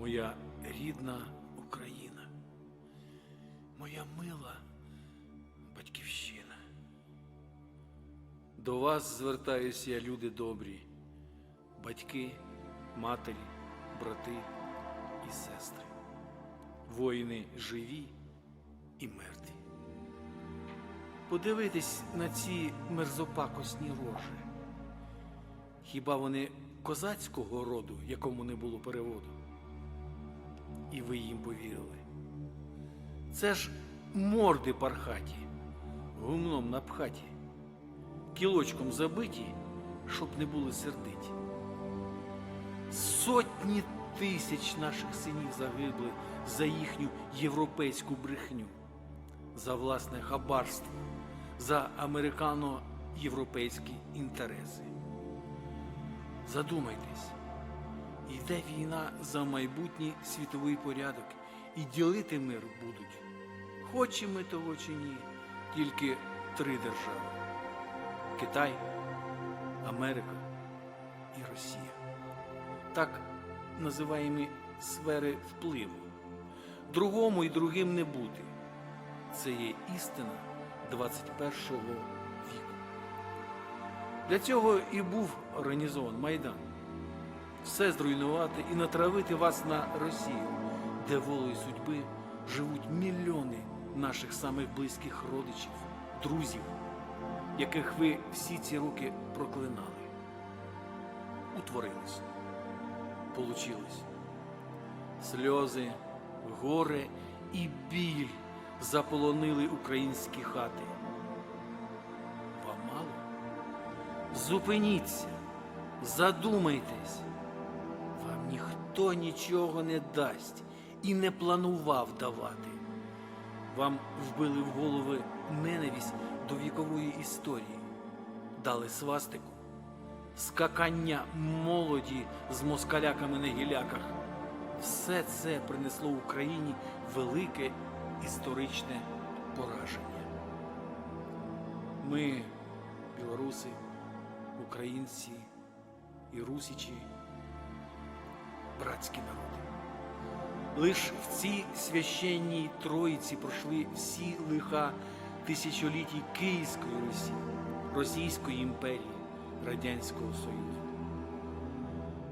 моя рідна Україна, моя мила батьківщина. До вас звертаюся, я, люди добрі, батьки, матері, брати і сестри, воїни живі і мертві. Подивитись на ці мерзопакосні рожи. Хіба вони козацького роду, якому не було переводу? І ви їм повірили. Це ж морди пархаті, гумном напхаті, кілочком забиті, щоб не були сердиті. Сотні тисяч наших синів загибли за їхню європейську брехню, за власне хабарство, за американо-європейські інтереси. Задумайтесь, йде війна за майбутній світовий порядок, і ділити мир будуть. Хочемо ми того чи ні, тільки три держави: Китай, Америка і Росія. Так називаємо сфери впливу. Другому і другим не бути. Це є істина 21 віку. Для цього і був організований Майдан. Все зруйнувати і натравити вас на Росію, де волею судьби живуть мільйони наших самих близьких родичів, друзів, яких ви всі ці роки проклинали. Утворились, получилось. Сльози, горе і біль заполонили українські хати. Вам мало? Зупиніться, задумайтесь. Ніхто нічого не дасть і не планував давати. Вам вбили в голови ненависть до вікової історії, дали свастику, скакання молоді з москаляками на гіляках. Все це принесло Україні велике історичне пораження. Ми, білоруси, українці і русичі, братські народи. Лиш в цій священній троїці пройшли всі лиха тисячолітій Київської Русі, Російської імперії, Радянського Союзу.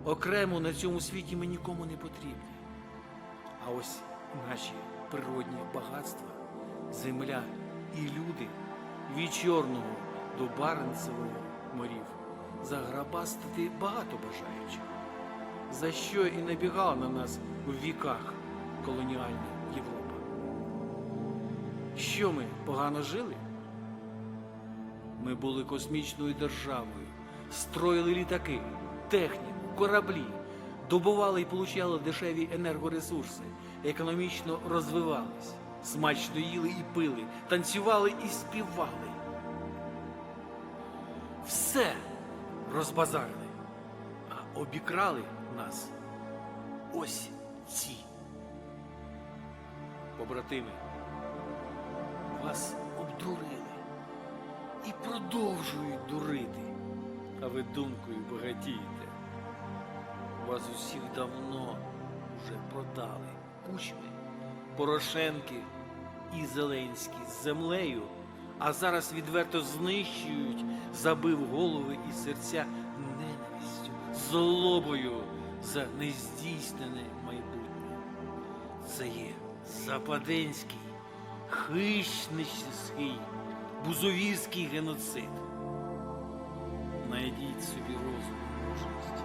Окремо на цьому світі ми нікому не потрібні. А ось наші природні багатства, земля і люди від Чорного до Баренцевого морів заграбастити багато бажаючих, за що і набігала на нас у віках колоніальна Європа. Що ми погано жили? Ми були космічною державою, строїли літаки, техніку, кораблі, добували і получали дешеві енергоресурси, економічно розвивались, смачно їли і пили, танцювали і співали. Все розбазарили, а обікрали нас ось ці. Побратими, вас обдурили і продовжують дурити, а ви думкою багатієте. Вас усіх давно вже продали кучми, Порошенки і Зеленський з землею, а зараз відверто знищують, забив голови і серця ненавистю, злобою за нездійснене майбутнє. Це є западенський, хищницький, бузовірський геноцид. Найдіть собі розум мужність.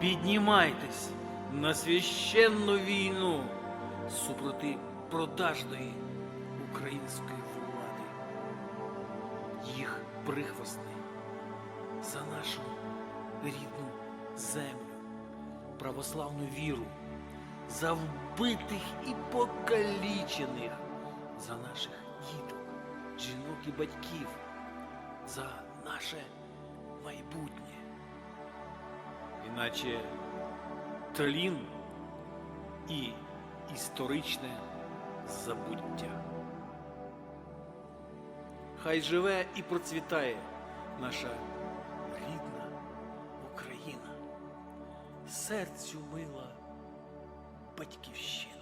Піднімайтесь на священну війну супроти продажної української влади, їх прихвостни за нашу рідну землю, православну віру, за вбитих і покалічених, за наших діток, жінок і батьків, за наше майбутнє. Іначе тлін і історичне забуття. Хай живе і процвітає наша серцю мила батьківщини.